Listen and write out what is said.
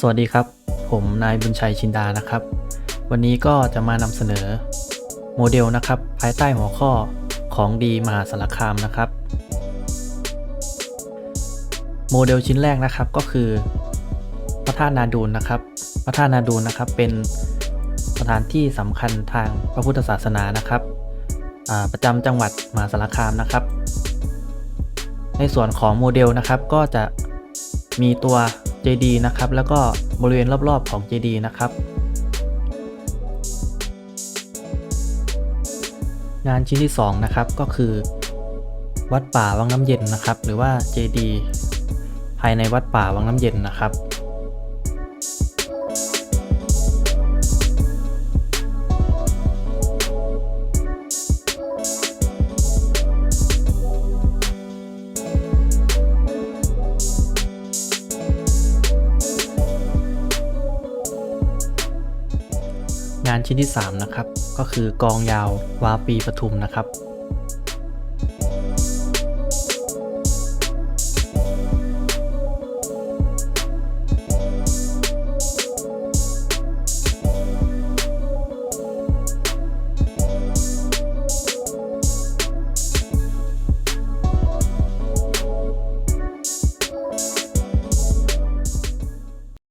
สวัสดีครับ ผมนายบุญชัยชินดานะครับ วันนี้ก็จะมานำเสนอ โมเดลนะครับ ภายใต้หัวข้อของดีมหาสารคามนะครับ โมเดลชิ้นแรกนะครับก็คือ พระธาตุนาดูนนะครับ พระธาตุนาดูนนะครับเป็นสถานที่สำคัญทางพระพุทธศาสนานะครับประจำจังหวัดมหาสารคามนะครับ ในส่วนของโมเดลนะครับก็จะมีตัว จดีนะครับ แล้วก็บริเวณรอบๆของเจดีนะครับ งานชิ้นที่2นะครับก็คือ วัดป่าวังน้ำเย็นนะครับ หรือว่าเจดีภายในวัดป่าวังน้ำเย็นนะครับ งานชิ้นที่ 3 นะครับ ก็คือกองยาววาปีปทุมนะครับ